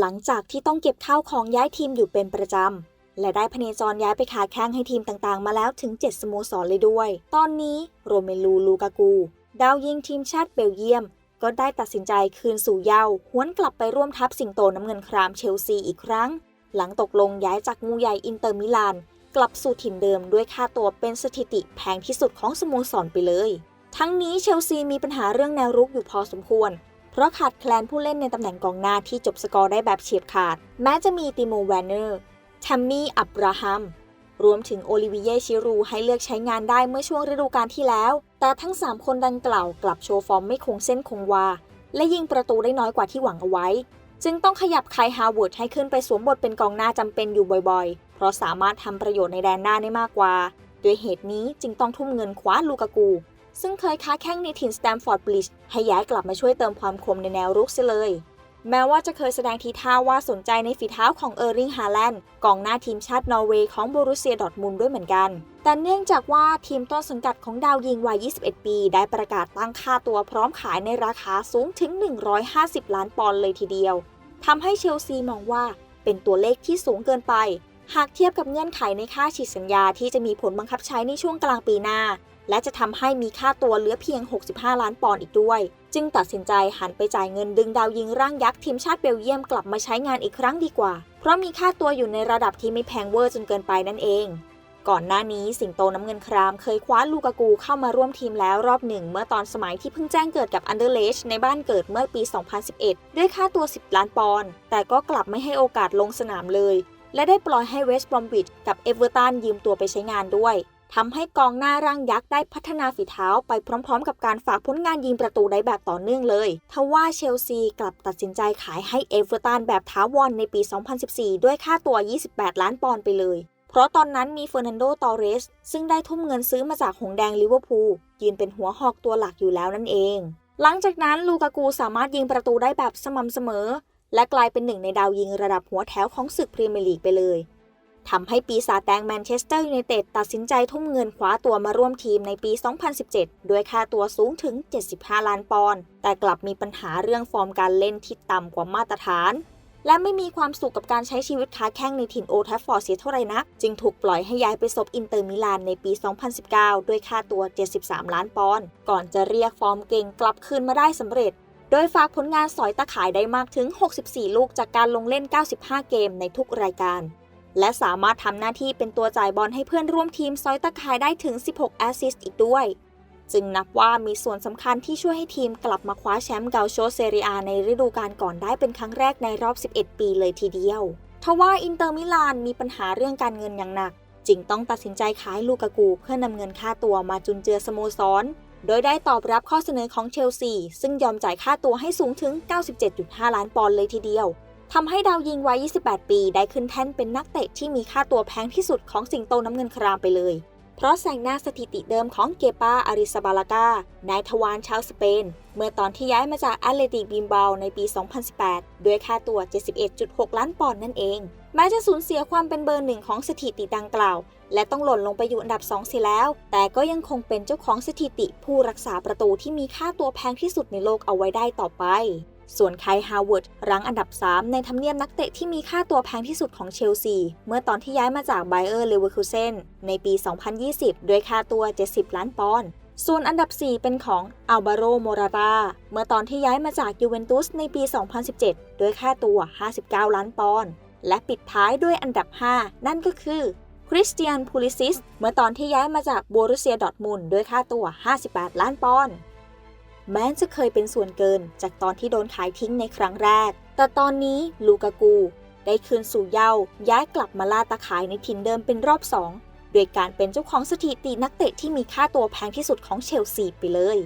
หลังจากที่ต้องเก็บข้าวของย้ายทีมอยู่เป็นประจำ และได้พเนจรย้ายไปขาแข้งให้ทีมต่างๆ มาแล้วถึง 7 สโมสรเลยด้วย ตอนนี้โรเมลูลูกากู ดาวยิงทีมชาติเบลเยียม ก็ได้ตัดสินใจคืนสู่เยาว์หวนกลับไปร่วมทัพสิงโตน้ำเงินครามเชลซีอีกครั้ง หลังตกลงย้ายจากงูใหญ่อินเตอร์มิลานกลับสู่ถิ่นเดิมด้วยค่าตัวเป็นสถิติแพงที่สุดของสโมสรไปเลย ทั้งนี้เชลซีมีปัญหาเรื่องแนวรุกอยู่พอสมควร เพราะขาดแคลนผู้เล่นในตำแหน่งกองหน้าที่จบสกอร์ได้แบบเฉียบขาด แม้จะมีติโมแวนเนอร์แทมมี่ อับราฮัม รวมถึงโอลิเวียชิรูให้เลือกใช้งานได้เมื่อช่วงฤดูกาลที่แล้ว แต่ทั้ง 3 คนดังกล่าวกลับโชว์ฟอร์มไม่คงเส้นคงวา และยิงประตูได้น้อยกว่าที่หวังเอาไว้ จึงต้องขยับไคฮาวเวิร์ดให้ขึ้นไปสวมบทเป็นกองหน้าจำเป็นอยู่บ่อยๆ เพราะสามารถทำประโยชน์ในแดนหน้าได้มากกว่า ด้วยเหตุนี้จึงต้องทุ่มเงินคว้าลูกากู ซึ่งเคยค้าแข้งในถิ่นสแตมฟอร์ดบลิชให้ย้ายกลับมาช่วยเติมความคมในแนวรุกเสียเลย แม้ว่าจะเคยแสดงทีท่าว่าสนใจในฝีเท้าของเออร์ริงฮาแลนด์กองหน้าทีมชาตินอร์เวย์ของโบรุเซียดอร์ทมุนด้วยเหมือนกัน แต่เนื่องจากว่าทีมต้นสังกัดของดาวยิงวัย 21 ปี ได้ประกาศตั้งค่าตัวพร้อมขายในราคาสูงถึง 150 ล้านปอนด์เลยทีเดียวทำให้เชลซีมองว่าเป็นตัวเลขที่สูงเกินไป หากเทียบกับเงื่อนไขในค่าฉีดสัญญาที่จะมีผลบังคับใช้ในช่วงกลางปีหน้า และจะทำให้มีค่าตัวเหลือเพียง 65 ล้านปอนด์อีกด้วย จึงตัดสินใจหันไปจ่ายเงินดึงดาวยิงร่างยักษ์ทีมชาติเบลเยียมกลับมาใช้งานอีกครั้งดีกว่า เพราะมีค่าตัวอยู่ในระดับที่ไม่แพงเวอร์จนเกินไปนั่นเอง ก่อนหน้านี้สิงโตน้ำเงินคราม เคยคว้าลูกากูเข้ามาร่วมทีมแล้วรอบหนึ่ง เมื่อตอนสมัยที่เพิ่งแจ้งเกิดกับอันเดอร์เลชในบ้านเกิดเมื่อปี 2011 ด้วยค่าตัว 10 ล้านปอนด์แต่ก็กลับไม่ให้โอกาสลงสนามเลย และได้ปล่อยให้เวสต์บรอมวิชกับเอเวอร์ตันยืมตัวไปใช้งานด้วยทำให้กองหน้าร่างยักษ์ได้พัฒนาฝีเท้าไปพร้อมๆ กับการฝากผลงานยิงประตูได้แบบต่อเนื่องเลยทว่าเชลซีกลับตัดสินใจขายให้เอเวอร์ตันแบบท้าวอนในปี 2014 ด้วยค่าตัว 28 ล้านปอนด์ไปเลย เพราะตอนนั้นมีเฟอร์นันโด ตอเรส ซึ่งได้ทุ่มเงินซื้อมาจากหงแดงลิเวอร์พูลยืนเป็นหัวหอกตัวหลักอยู่แล้วนั่นเอง หลังจากนั้นลูกากูสามารถยิงประตูได้แบบสม่ำเสมอ และกลายเป็นหนึ่งในดาวยิงระดับหัวแถวของศึกพรีเมียร์ลีกไปเลยทำให้ปีศาจแดงแมนเชสเตอร์ยูไนเต็ดตัดสินใจทุ่มเงินคว้าตัวมาร่วมทีมในปี 2017 ด้วยค่าตัวสูงถึง 75 ล้านปอนด์ แต่กลับมีปัญหาเรื่องฟอร์มการเล่นที่ต่ำกว่ามาตรฐาน และไม่มีความสุขกับการใช้ชีวิตค้าแข้งในถิ่นโอทัฟฟอร์ดเสียเท่าไหร่นัก จึงถูกปล่อยให้ย้ายไปซบอินเตอร์มิลานในปี 2019 ด้วยค่าตัว 73 ล้านปอนด์ ก่อนจะเรียกฟอร์มเก่งกลับคืนมาได้สำเร็จ โดยฝากผลงานสอยตะข่ายได้มากถึง 64 ลูกจากการลงเล่น 95 เกมในทุกรายการ และสามารถทำหน้าที่เป็นตัวจ่ายบอลให้เพื่อนร่วมทีมซอยตะข่ายได้ถึง 16 แอสซิสต์อีกด้วย จึงนับว่ามีส่วนสำคัญที่ช่วยให้ทีมกลับมาคว้าแชมป์เกาโชเซเรียในฤดูกาลก่อนได้เป็นครั้งแรกในรอบ 11 ปีเลยทีเดียวทว่าอินเตอร์มิลานมีปัญหาเรื่องการเงินอย่างหนัก จึงต้องตัดสินใจขายลูกากูเพื่อนำเงินค่าตัวมาจุนเจือสโมสร โดยได้ตอบรับข้อเสนอของเชลซี ซึ่งยอมจ่ายค่าตัวให้สูงถึง 97.5 ล้านปอนด์เลยทีเดียวทำให้ดาวยิงวัย 28 ปี ได้ขึ้นแท่นเป็นนักเตะที่มีค่าตัวแพงที่สุดของสิงโตน้ำเงินครามไปเลย เพราะแซงหน้าสถิติเดิมของเกปาอาริซาบาลากา นายทวารชาวสเปน เมื่อตอนที่ย้ายมาจากแอตเลติกบิมเบาในปี 2018 ด้วยค่าตัว 71.6 ล้านปอนด์นั่นเอง แม้จะสูญเสียความเป็นเบอร์หนึ่งของสถิติดังกล่าว และต้องหล่นลงไปอยู่อันดับ 2 เสียแล้ว แต่ก็ยังคงเป็นเจ้าของสถิติผู้รักษาประตูที่มีค่าตัวแพงที่สุดในโลกเอาไว้ได้ต่อไป ส่วนไคฮาวเวิร์ดรั้งอันดับ 3 ในทำเนียบนักเตะที่มีค่าตัวแพงที่สุดของเชลซี เมื่อตอนที่ย้ายมาจากไบเออร์เลเวอร์คูเซนในปี 2020 ด้วยค่าตัว 70 ล้านปอนด์ส่วนอันดับ 4 เป็นของอัลบาโรโมราราเมื่อตอนที่ย้ายมาจากยูเวนตุสในปี 2017 ด้วยค่าตัว 59 ล้านปอนด์และปิดท้ายด้วยอันดับ 5 นั่นก็คือคริสเตียนพูลิซิส เมื่อตอนที่ย้ายมาจากโบรุเซียดอทมุนด้วยค่าตัว 58 ล้านปอนด์ แม้จะเคยเป็นส่วนเกินจากตอนที่โดนขายทิ้งในครั้งแรก แต่ตอนนี้ลูกากู ได้คืนสู่เยาย้ายกลับมาล่าตาขายในถิ่นเดิมเป็นรอบ2โดยการเป็นเจ้าของสถิตินักเตะที่มีค่าตัวแพงที่สุดของเชลซีไปเลย